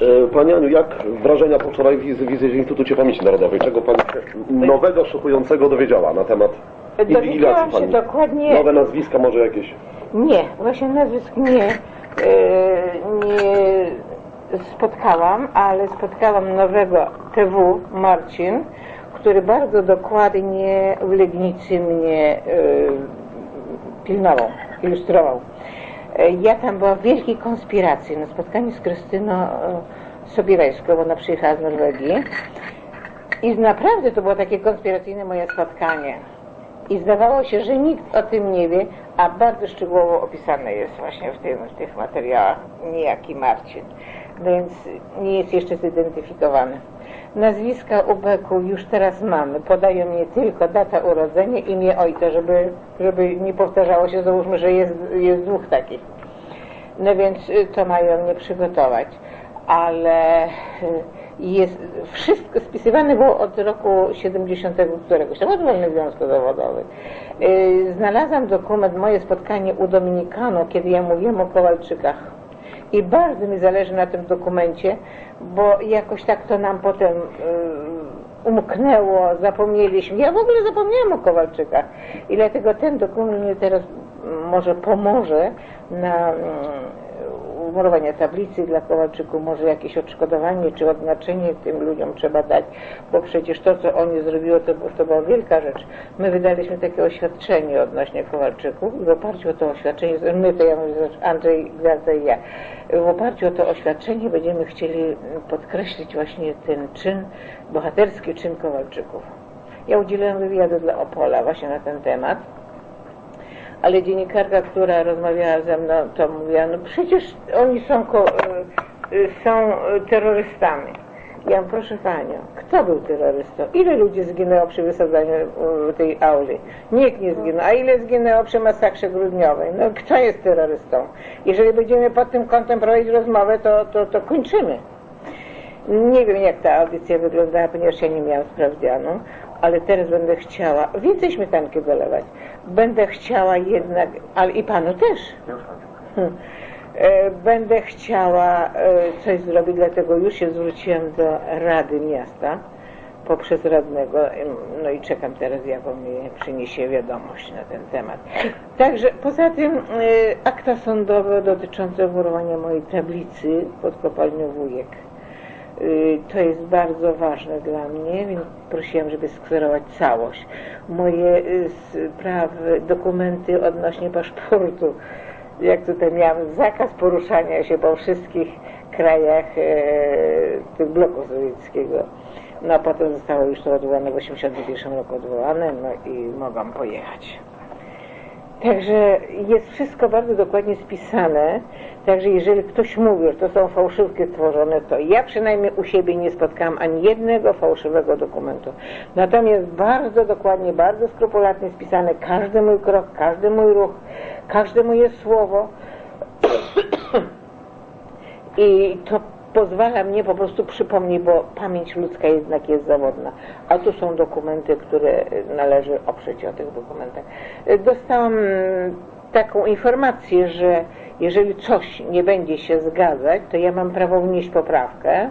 E, Pani Aniu, jak wrażenia po wczoraj wizy, wizy w Instytucie Pamięci Narodowej? Czego Pani się nowego, szokującego dowiedziała na temat Dowiedziałam inwigilacji się Pani? dokładnie, Nowe nazwiska może jakieś? nie, właśnie nazwisk nie, e, nie spotkałam, ale spotkałam nowego TW, Marcin, który bardzo dokładnie w Legnicy mnie e, pilnował, ilustrował. E, Ja tam byłam w wielkiej konspiracji na spotkaniu z Krystyną e, Sobierajską, ona przyjechała z Norwegii. I naprawdę to było takie konspiracyjne moje spotkanie. I zdawało się, że nikt o tym nie wie, a bardzo szczegółowo opisane jest właśnie w, tym, w tych materiałach niejaki Marcin. Więc nie jest jeszcze zidentyfikowany. Nazwiska Ubeku już teraz mamy. Podają mnie tylko data urodzenia, imię ojca, żeby, żeby nie powtarzało się, załóżmy, że jest, jest dwóch takich. No więc y, to mają mnie przygotować. Ale y, jest wszystko spisywane było od roku 70 któregoś tam, od wolny związku zawodowy. Y, Znalazłam dokument, moje spotkanie u Dominikanów, kiedy ja mówiłam o Kowalczykach. I bardzo mi zależy na tym dokumencie, bo jakoś tak to nam potem y, umknęło, zapomnieliśmy. Ja w ogóle zapomniałam o Kowalczykach. I dlatego ten dokument mnie teraz mm, może pomoże na umurowanie tablicy dla Kowalczyków, może jakieś odszkodowanie czy odznaczenie tym ludziom trzeba dać, bo przecież to, co oni zrobiło, to, to była wielka rzecz. My wydaliśmy takie oświadczenie odnośnie Kowalczyków i w oparciu o to oświadczenie, my to ja mówię, Andrzej Gwiazda i ja, w oparciu o to oświadczenie będziemy chcieli podkreślić właśnie ten czyn, bohaterski czyn Kowalczyków. Ja udzielałam wywiadu dla Opola właśnie na ten temat ale dziennikarka, która rozmawiała ze mną, to mówiła, no przecież oni są, y, y, są y, terrorystami. Ja mówię, proszę Panią, kto był terrorystą? Ile ludzi zginęło przy wysadzaniu tej auli? Nikt nie zginął. A ile zginęło przy masakrze grudniowej? No kto jest terrorystą? Jeżeli będziemy pod tym kątem prowadzić rozmowę, to, to, to kończymy. Nie wiem, jak ta audycja wyglądała, ponieważ ja nie miałam sprawdzianą, ale teraz będę chciała więcej śmietanki dolewać. Będę chciała jednak, ale i panu też. Hmm. E, Będę chciała e, coś zrobić, dlatego już się zwróciłam do Rady Miasta poprzez radnego, no i czekam teraz, jaką mi przyniesie wiadomość na ten temat. Także poza tym e, akta sądowe dotyczące murowania mojej tablicy pod kopalnią Wujek. Y, To jest bardzo ważne dla mnie, więc prosiłam, żeby skserować całość. Moje y, sprawy, dokumenty odnośnie paszportu, jak tutaj miałam zakaz poruszania się po wszystkich krajach e, tych bloku sowieckiego. No a potem zostało już to odwołane w 1981 roku odwołane, no i mogłam pojechać. Także jest wszystko bardzo dokładnie spisane. Także jeżeli ktoś mówi, że to są fałszywki tworzone, to ja przynajmniej u siebie nie spotkałam ani jednego fałszywego dokumentu. Natomiast bardzo dokładnie, bardzo skrupulatnie spisane każdy mój krok, każdy mój ruch, każde moje słowo. I to pozwala mnie po prostu przypomnieć, bo pamięć ludzka jednak jest zawodna. A tu są dokumenty, które należy oprzeć o tych dokumentach. Dostałam taką informację, że jeżeli coś nie będzie się zgadzać, to ja mam prawo wnieść poprawkę.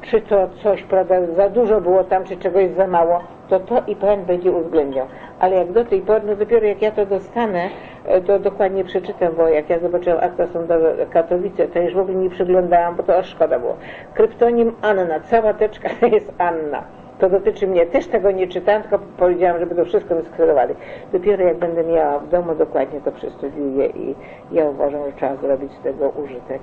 Czy to coś, prawda, za dużo było tam, czy czegoś za mało, to to IPN będzie uwzględniał. Ale jak do tej pory, no dopiero jak ja to dostanę, e, to dokładnie przeczytam, bo jak ja zobaczyłam akta sądowe Katowice, to już w ogóle nie przyglądałam, bo to aż szkoda było. Kryptonim Anna, cała teczka jest Anna. To dotyczy mnie. Też tego nie czytałam, tylko powiedziałam, żeby to wszystko wyskserowali. Dopiero jak będę miała w domu, dokładnie to przestudiuję i ja uważam, że trzeba zrobić z tego użytek.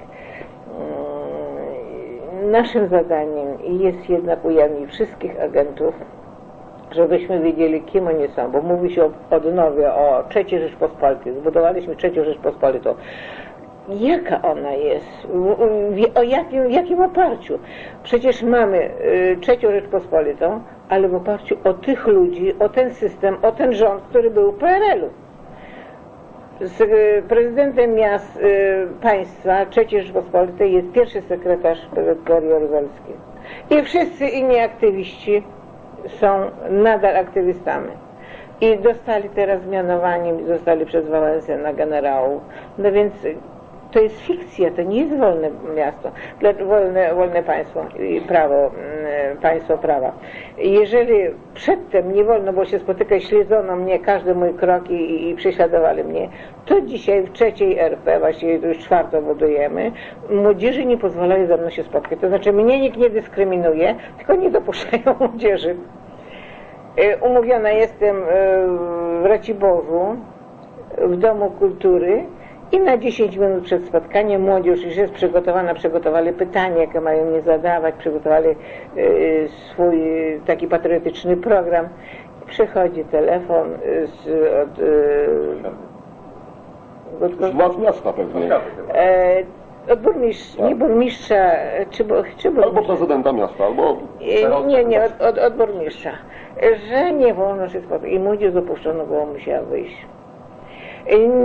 Mm, Naszym zadaniem jest jednak ujawnić wszystkich agentów, żebyśmy wiedzieli, kim oni są, bo mówi się o odnowie, o III Rzeczpospolitej. Zbudowaliśmy III Rzeczpospolitą. Jaka ona jest? O jakim, jakim oparciu? Przecież mamy y, trzecią Rzeczpospolitą, ale w oparciu o tych ludzi, o ten system, o ten rząd, który był w PRL-u. Z y, prezydentem miast y, państwa III Rzeczpospolitej jest pierwszy sekretarz PZPR Jaruzelski. I wszyscy inni aktywiści są nadal aktywistami. I dostali teraz mianowanie, zostali przez Wałęsę na generałów. No więc To jest fikcja, to nie jest wolne miasto, wolne, wolne państwo i prawo, mm, państwo prawa. Jeżeli przedtem nie wolno było się spotykać, śledzono mnie, każdy mój krok i, i prześladowali mnie, to dzisiaj w trzeciej RP, właściwie już czwartą budujemy, młodzieży nie pozwalają ze mną się spotkać. To znaczy mnie nikt nie dyskryminuje, tylko nie dopuszczają młodzieży. E, Umówiona jestem e, w Raciborzu, w Domu Kultury i na 10 minut przed spotkaniem młodzież już jest przygotowana, przygotowali pytania, jakie mają mnie zadawać, przygotowali e, swój taki patriotyczny program. Przychodzi telefon e, z, od e, Z władz miasta pewnie. e, od burmistrza, nie burmistrza, e, czy, bu- czy Albo burmistrza. prezydenta miasta, albo... E, Nie, nie, od, od, od burmistrza, że nie wolno się spotkać. I młodzież dopuszczono było, musiała wyjść.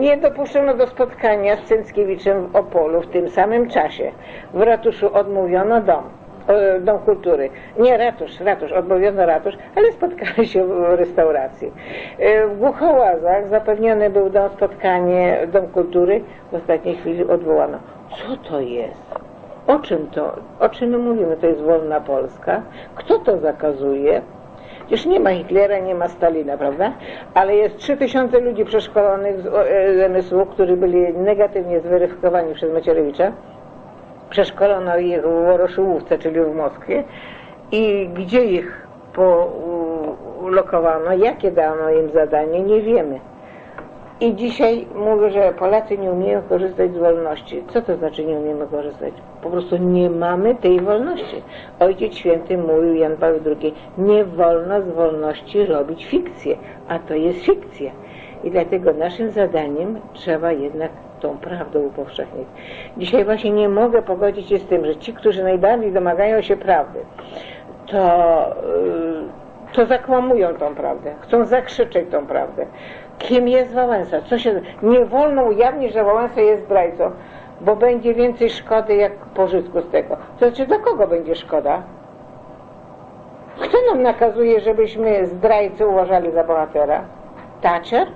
Nie dopuszczono do spotkania z Cęckiewiczem w Opolu w tym samym czasie. W ratuszu odmówiono dom, e, dom kultury. Nie ratusz, ratusz, odmówiono ratusz, ale spotkali się w restauracji. E, W Głuchołazach zapewniony był dom spotkanie, dom kultury, w ostatniej chwili odwołano. Co to jest? O czym to, o czym my mówimy? To jest wolna Polska. Kto to zakazuje? Już nie ma Hitlera, nie ma Stalina, prawda? Ale jest 3000 ludzi przeszkolonych z e, MSW, którzy byli negatywnie zweryfikowani przez Macierewicza. Przeszkolono ich w Woroszyłówce, czyli w Moskwie. I gdzie ich po- ulokowano, jakie dano im zadanie, nie wiemy. I dzisiaj mówię, że Polacy nie umieją korzystać z wolności. Co to znaczy nie umiemy korzystać? Po prostu nie mamy tej wolności. Ojciec Święty mówił, Jan Paweł II, nie wolno z wolności robić fikcję, a to jest fikcja. I dlatego naszym zadaniem trzeba jednak tą prawdę upowszechnić. Dzisiaj właśnie nie mogę pogodzić się z tym, że ci, którzy najbardziej domagają się prawdy, to, y, to zakłamują tą prawdę, chcą zakrzyczeć tą prawdę. Kim jest Wałęsa? Co się... Nie wolno ujawnić, że Wałęsa jest zdrajcą, bo będzie więcej szkody jak pożytku z tego. To znaczy, do kogo będzie szkoda? Kto nam nakazuje, żebyśmy zdrajcę uważali za bohatera? Thatcher?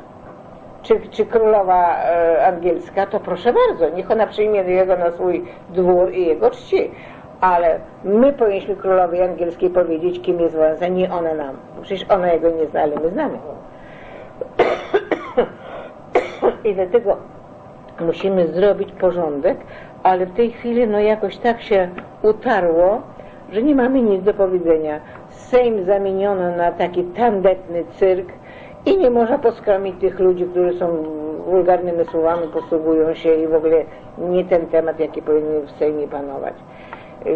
Czy, czy królowa e, angielska? To proszę bardzo, niech ona przyjmie jego na swój dwór i jego czci. Ale my powinniśmy królowej angielskiej powiedzieć, kim jest Wałęsa, nie ona nam. Przecież ona jego nie zna, ale my znamy. I dlatego musimy zrobić porządek, ale w tej chwili no jakoś tak się utarło, że nie mamy nic do powiedzenia. Sejm zamieniono na taki tandetny cyrk i nie można poskromić tych ludzi, którzy są wulgarnymi słowami, posługują się i w ogóle nie ten temat, jaki powinien w Sejmie panować.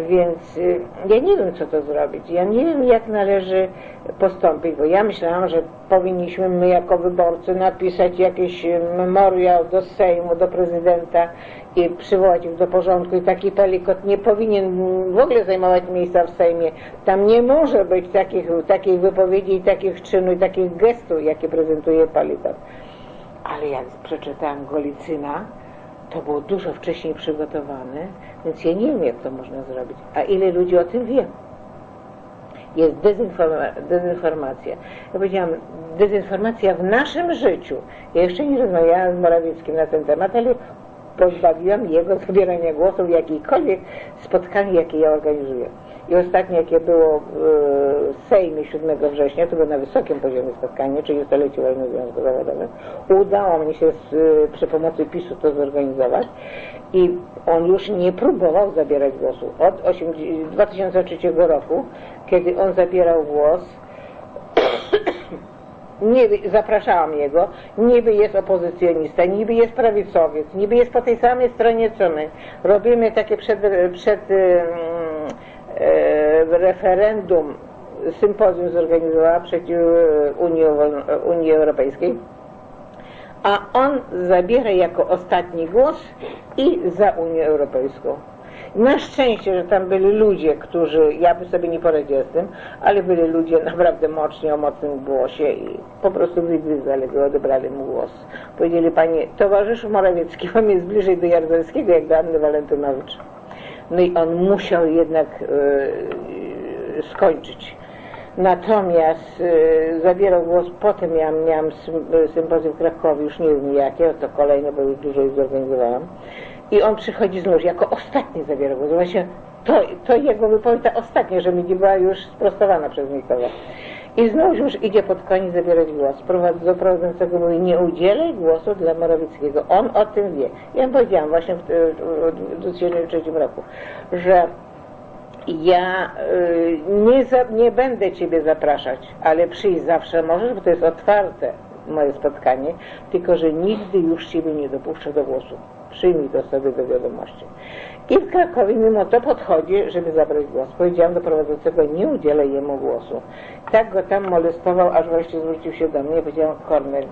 Więc y, ja nie wiem, co to zrobić. Ja nie wiem, jak należy postąpić, bo ja myślałam, że powinniśmy my jako wyborcy napisać jakiś y, memoriał do Sejmu, do prezydenta i przywołać ich do porządku i taki pelikot nie powinien w ogóle zajmować miejsca w Sejmie. Tam nie może być takich, takich wypowiedzi i takich czynów i takich gestów, jakie prezentuje palikot. Ale jak przeczytałam Golicyna, to było dużo wcześniej przygotowane, więc ja nie wiem, jak to można zrobić. A ile ludzi o tym wie? Jest dezinforma- dezinformacja. Ja powiedziałam, dezinformacja w naszym życiu. Ja jeszcze nie rozmawiałam z Morawieckim na ten temat, ale pozbawiłam jego zabierania głosu w jakiejkolwiek spotkaniu, jakie ja organizuję. I ostatnie, jakie było w Sejmie 7 września, to było na wysokim poziomie spotkanie, 30-lecie wojny Związku Zawodowego. Udało mi się z, przy pomocy PiSu to zorganizować i on już nie próbował zabierać głosu. Od 8, 2003 roku, kiedy on zabierał głos, niby, zapraszałam jego, niby jest opozycjonista, niby jest prawicowiec, niby jest po tej samej stronie co my. Robimy takie przed, przed e, referendum, sympozjum zorganizowała przeciw e, Unii, Wolno- Unii Europejskiej, a on zabiera jako ostatni głos i za Unię Europejską. Na szczęście, że tam byli ludzie, którzy, ja bym sobie nie poradziła z tym, ale byli ludzie naprawdę mocni, o mocnym głosie i po prostu wygryzali go, odebrali mu głos. Powiedzieli, panie towarzyszu Morawiecki, on jest bliżej do Jaruzelskiego jak do Anny Walentynowicz. No i on musiał jednak e, skończyć. Natomiast e, zabierał głos, potem ja miałam sym- sympozjum w Krakowie, już nie wiem jakie, to kolejne, bo już dużo ich zorganizowałam. I on przychodzi znów, jako ostatni zabiera głos. Właśnie to, to jego wypowiedź, ta ostatnia, że mi nie była już sprostowana przez nikogo. I znów już idzie pod koniec zabierać głos. Do prowadzącego mówi, nie udzielaj głosu dla Morawieckiego. On o tym wie. Ja powiedziałam właśnie w, w 2003 roku, że ja y, nie, za, nie będę Ciebie zapraszać, ale przyjść zawsze możesz, bo to jest otwarte moje spotkanie, tylko że nigdy już Ciebie nie dopuszczę do głosu. Przyjmij to sobie do wiadomości. I w Krakowie mimo to podchodzi, żeby zabrać głos. Powiedziałam do prowadzącego, nie udzielę jemu głosu. Tak go tam molestował, aż wreszcie zwrócił się do mnie. Powiedziałam, Kornel,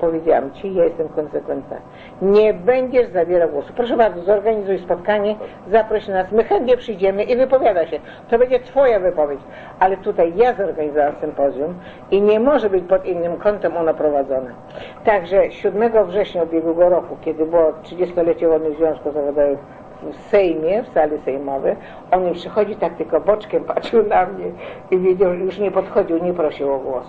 powiedziałam Ci, ja jestem konsekwentna. Nie będziesz zabierał głosu. Proszę bardzo, zorganizuj spotkanie, zaproś nas, my chętnie przyjdziemy i wypowiada się. To będzie Twoja wypowiedź. Ale tutaj ja zorganizowałam sympozjum i nie może być pod innym kątem ono prowadzone. Także 7 września ubiegłego roku, kiedy było 30-lecie Wolnych Związków Zawodowych w Sejmie, w sali sejmowej, on przychodzi tak tylko boczkiem, patrzył na mnie i wiedział, już nie podchodził, nie prosił o głos.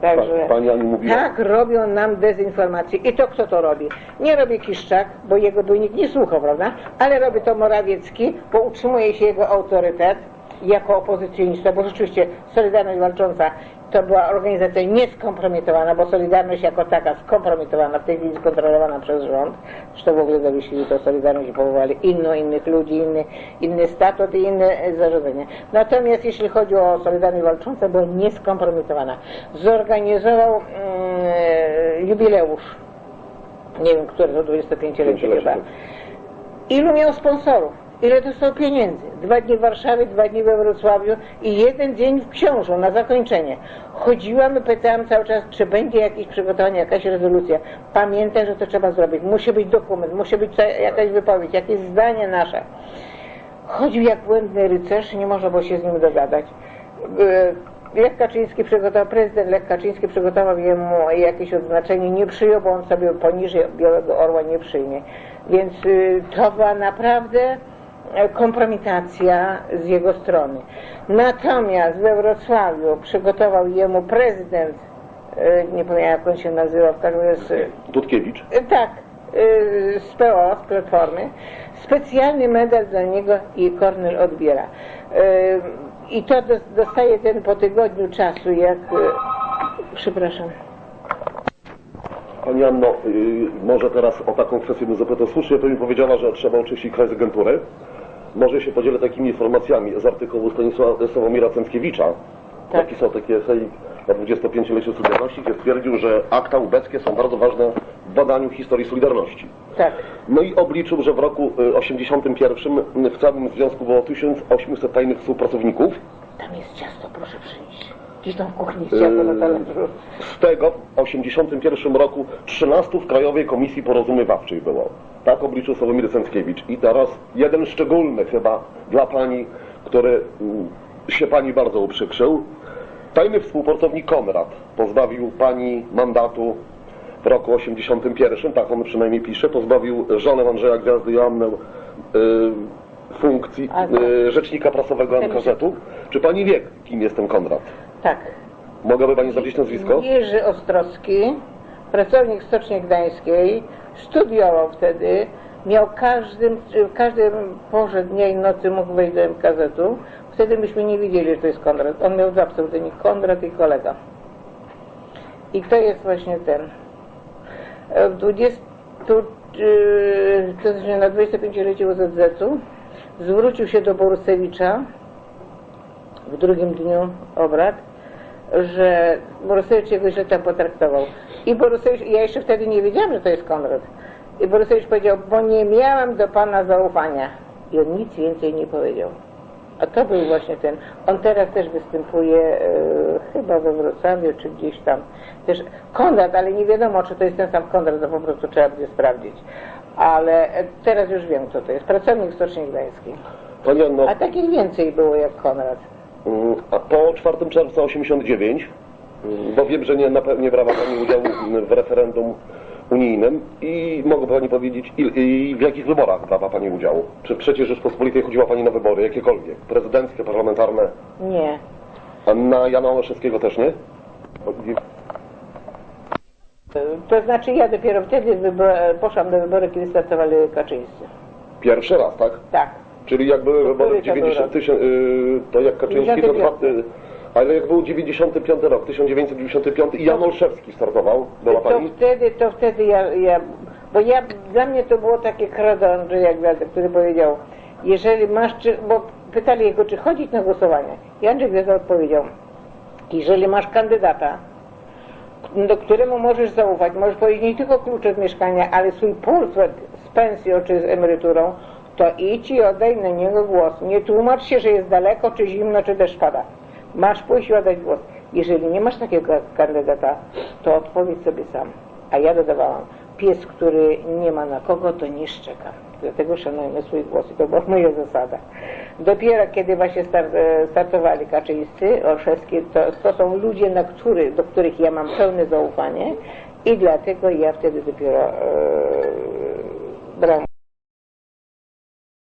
Także, Pa- pani Ani mówiła- tak robią nam dezinformację. I to kto to robi? Nie robi Kiszczak, bo jego by nikt nie słuchał, prawda? Ale robi to Morawiecki, bo utrzymuje się jego autorytet jako opozycjonista, bo rzeczywiście Solidarność Walcząca to była organizacja nieskompromitowana, bo Solidarność jako taka skompromitowana, w tej chwili skontrolowana przez rząd. Zresztą w ogóle zawiesili to Solidarność i powołali inno, innych ludzi, inny, inny statut i inne zarządzenie. Natomiast jeśli chodzi o Solidarność Walczącą, była nieskompromitowana. Zorganizował mm, jubileusz, nie wiem, który to 25-lecie Pięciolecie. chyba. Ilu miał sponsorów? Ile dostał pieniędzy? Dwa dni w Warszawie, dwa dni we Wrocławiu i jeden dzień w Książu na zakończenie. Chodziłam i pytałam cały czas, czy będzie jakieś przygotowanie, jakaś rezolucja. Pamiętaj, że to trzeba zrobić. Musi być dokument, musi być jakaś wypowiedź, jakieś zdanie nasze. Chodził jak błędny rycerz, nie można było się z nim dogadać. Yy, Lech Kaczyński przygotował, prezydent Lech Kaczyński przygotował jemu jakieś odznaczenie, nie przyjął, bo on sobie poniżej Białego Orła nie przyjmie. Więc yy, to była naprawdę e, kompromitacja z jego strony. Natomiast we Wrocławiu przygotował jemu prezydent, yy, nie pamiętam jak on się nazywał, w każdym razie Dudkiewicz. E, Tak, z PO, z Platformy. Specjalny medal dla niego i Kornel odbiera. I to dos- dostaje ten po tygodniu czasu, jak... Przepraszam. Pani Anno, y, może teraz o taką kwestię bym zapytał. Słusznie Pani powiedziała, że trzeba oczyścić kraj z agentury. Może się podzielę takimi informacjami z artykułu Stanisława Sławomira Cęckiewicza. Tak. Taki esej na 25-leciu Solidarności, gdzie stwierdził, że akta ubeckie są bardzo ważne w badaniu historii Solidarności. Tak, No i obliczył, że w roku y, 81 w całym związku było 1800 tajnych współpracowników. tam jest ciasto, proszę przyjść. Gdzieś tam w kuchni jest ciasto na talerzu. Z tego w 81 roku 13 w Krajowej Komisji Porozumiewawczej było. Tak obliczył Sławomir Cęckiewicz. I teraz jeden szczególny chyba dla Pani, który mm, się Pani bardzo uprzykrzył. Tajny współpracownik Konrad pozbawił Pani mandatu w roku 81, tak on przynajmniej pisze, pozbawił żonę Andrzeja Gwiazdy Joannę y, funkcji tak. y, rzecznika prasowego NKZ-u. Czy Pani wie, kim jest ten Konrad? Tak. Mogłaby Pani znaleźć nazwisko? Jerzy Ostrowski, pracownik Stoczni Gdańskiej, studiował wtedy, miał każdym, w każdym porze dnia i nocy mógł wejść do MKZ-u. Wtedy myśmy nie wiedzieli, że to jest Konrad. On miał dwa pseudonimy, Konrad i kolega. I to jest właśnie ten. W 20, yy, to znaczy na 25-lecie UZZ-u zwrócił się do Borusewicza w drugim dniu obrad, że Borusewicz jego źle tam potraktował. I Borusewicz, ja jeszcze wtedy nie wiedziałam, że to jest Konrad. I Borusewicz powiedział, bo nie miałam do pana zaufania. I on nic więcej nie powiedział. A to był właśnie ten. On teraz też występuje e, chyba we Wrocławiu, czy gdzieś tam. Też Konrad, ale nie wiadomo, czy to jest ten sam Konrad, to po prostu trzeba będzie sprawdzić. Ale e, teraz już wiem, kto to jest. Pracownik Stoczni Gdańskiej. Pani Anno, A takich więcej było jak Konrad. mm, a po 4 czerwca 89, mm, bo wiem, że nie, na nie brała Pani udziału w referendum unijnym i mogę Pani powiedzieć, i, i w jakich wyborach brała Pani udział? Czy III Rzeczpospolitej chodziła Pani na wybory, jakiekolwiek? Prezydenckie, parlamentarne? Nie. A na Jana Olszewskiego też nie? To znaczy ja dopiero wtedy poszłam do wyboru, kiedy startowali Kaczyńscy. Pierwszy raz, tak? Tak. Czyli jak były To wybory który w to był 90 rok? tysiąc, yy, to jak Kaczyński to dwa, 95. ale jak był 95 rok, 1995 i Jan Olszewski startował, była To pani? wtedy, to wtedy ja, ja, bo ja, dla mnie to było takie credo Andrzeja Gwiazdy, który powiedział, jeżeli masz, czy, bo pytali jego, czy chodzić na głosowanie. I Andrzej Gwiazda odpowiedział, jeżeli masz kandydata, do któremu możesz zaufać, możesz powiedzieć nie tylko klucz od mieszkania, ale swój portfel z pensją czy z emeryturą, to idź i oddaj na niego głos. Nie tłumacz się, że jest daleko, czy zimno, czy deszcz pada. Masz pójść i oddać głos. Jeżeli nie masz takiego kandydata, to odpowiedz sobie sam. A ja dodawałam, pies, który nie ma na kogo, to nie szczeka. Dlatego szanujmy swój głos i to była moja zasada. Dopiero kiedy właśnie e, startowali Kaczyńscy, Olszewski, to, to są ludzie, na który, do których ja mam pełne zaufanie i dlatego ja wtedy dopiero e,